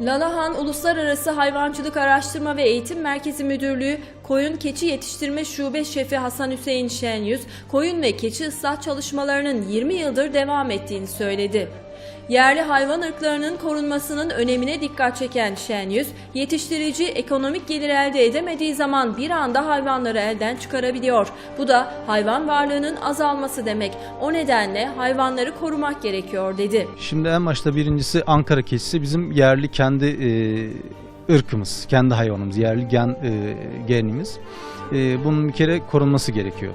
Lalahan Uluslararası Hayvancılık Araştırma ve Eğitim Merkezi Müdürlüğü Koyun Keçi Yetiştirme Şube Şefi Hasan Hüseyin Şenyüz, koyun ve keçi ıslah çalışmalarının 20 yıldır devam ettiğini söyledi. Yerli hayvan ırklarının korunmasının önemine dikkat çeken Şenyüz, yetiştirici ekonomik gelir elde edemediği zaman bir anda hayvanları elden çıkarabiliyor. Bu da hayvan varlığının azalması demek. O nedenle hayvanları korumak gerekiyor dedi. Şimdi en başta birincisi Ankara keçisi bizim yerli kendi e, ırkımız, kendi hayvanımız, yerli gen e, genimiz. E, bunun bir kere korunması gerekiyor.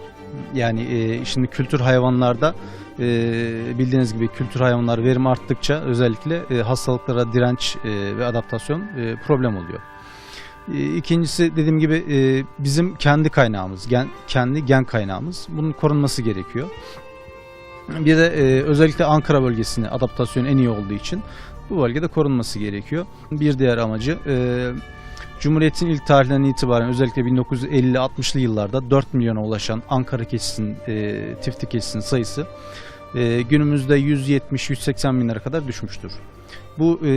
Yani e, şimdi kültür hayvanlarda e, bildiğiniz gibi kültür hayvanlar verim arttıkça özellikle e, hastalıklara direnç e, ve adaptasyon e, problem oluyor. E, İkincisi dediğim gibi e, bizim kendi kaynağımız, gen, kendi gen kaynağımız. Bunun korunması gerekiyor. Bir de e, özellikle Ankara bölgesine adaptasyon en iyi olduğu için bu bölgede korunması gerekiyor. Bir diğer amacı e, Cumhuriyet'in ilk tarihinden itibaren özellikle 1950-60'lı yıllarda 4 milyona ulaşan Ankara keçisinin, e, tiftik keçisinin sayısı e, günümüzde 170-180 binlere kadar düşmüştür. Bu e,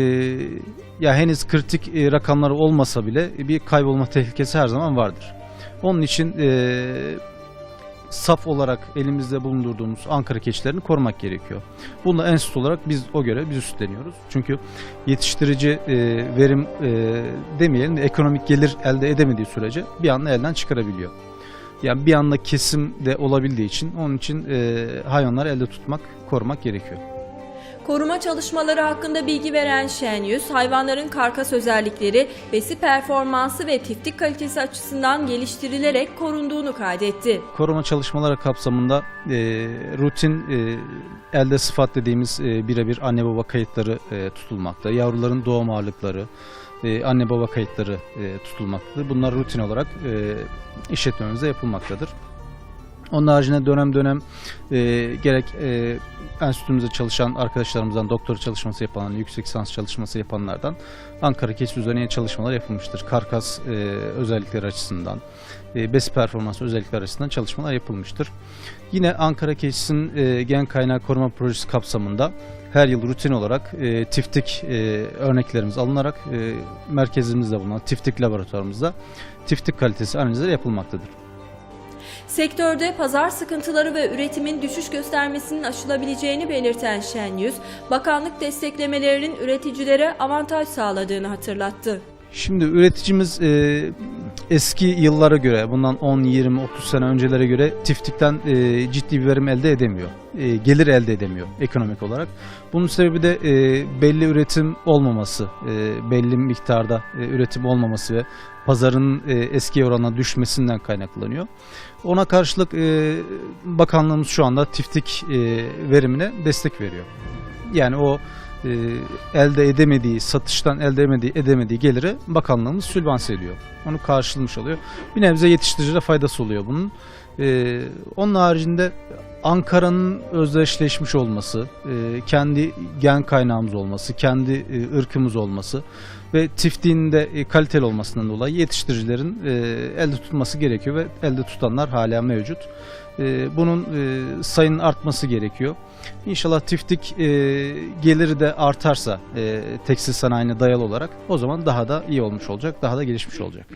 ya henüz kritik e, rakamları olmasa bile bir kaybolma tehlikesi her zaman vardır. Onun için e, saf olarak elimizde bulundurduğumuz Ankara keçilerini korumak gerekiyor. Bunda enstitü olarak biz o göre biz üstleniyoruz. Çünkü yetiştirici e, verim e, demeyelim de ekonomik gelir elde edemediği sürece bir anda elden çıkarabiliyor. Yani bir anda kesim de olabildiği için onun için e, hayvanları elde tutmak, korumak gerekiyor. Koruma çalışmaları hakkında bilgi veren Şenyüz, hayvanların karkas özellikleri, besi performansı ve tiftik kalitesi açısından geliştirilerek korunduğunu kaydetti. Koruma çalışmaları kapsamında e, rutin e, elde sıfat dediğimiz e, birebir anne baba kayıtları e, tutulmakta. Yavruların doğum ağırlıkları, e, anne baba kayıtları e, tutulmaktadır. Bunlar rutin olarak e, işletmemizde yapılmaktadır. Onun haricinde dönem dönem e, gerek e, enstitümüzde çalışan arkadaşlarımızdan doktora çalışması yapanlar, yüksek lisans çalışması yapanlardan Ankara keçi üzerine çalışmalar yapılmıştır. Karkas e, özellikleri açısından, e, besi performansı özellikleri açısından çalışmalar yapılmıştır. Yine Ankara keçisinin e, gen kaynağı koruma projesi kapsamında her yıl rutin olarak e, tiftik e, örneklerimiz alınarak e, merkezimizde bulunan tiftik laboratuvarımızda tiftik kalitesi analizleri yapılmaktadır. Sektörde pazar sıkıntıları ve üretimin düşüş göstermesinin aşılabileceğini belirten Şenyüz, bakanlık desteklemelerinin üreticilere avantaj sağladığını hatırlattı. Şimdi üreticimiz e, eski yıllara göre bundan 10, 20, 30 sene öncelere göre tiftikten e, ciddi bir verim elde edemiyor. E, gelir elde edemiyor ekonomik olarak. Bunun sebebi de e, belli üretim olmaması, e, belli miktarda e, üretim olmaması ve pazarın e, eski oranına düşmesinden kaynaklanıyor. Ona karşılık e, bakanlığımız şu anda tiftik e, verimine destek veriyor. Yani o elde edemediği, satıştan elde edemediği, edemediği geliri bakanlığımız sülbans ediyor. Onu karşılamış oluyor. Bir nebze yetiştiricilere faydası oluyor bunun. E, onun haricinde Ankara'nın özdeşleşmiş olması, e, kendi gen kaynağımız olması, kendi e, ırkımız olması ve tiftiğin de e, kaliteli olmasından dolayı yetiştiricilerin elde tutması gerekiyor ve elde tutanlar hala mevcut. Bunun sayının artması gerekiyor. İnşallah tiftik geliri de artarsa tekstil sanayine dayalı olarak o zaman daha da iyi olmuş olacak, daha da gelişmiş olacak.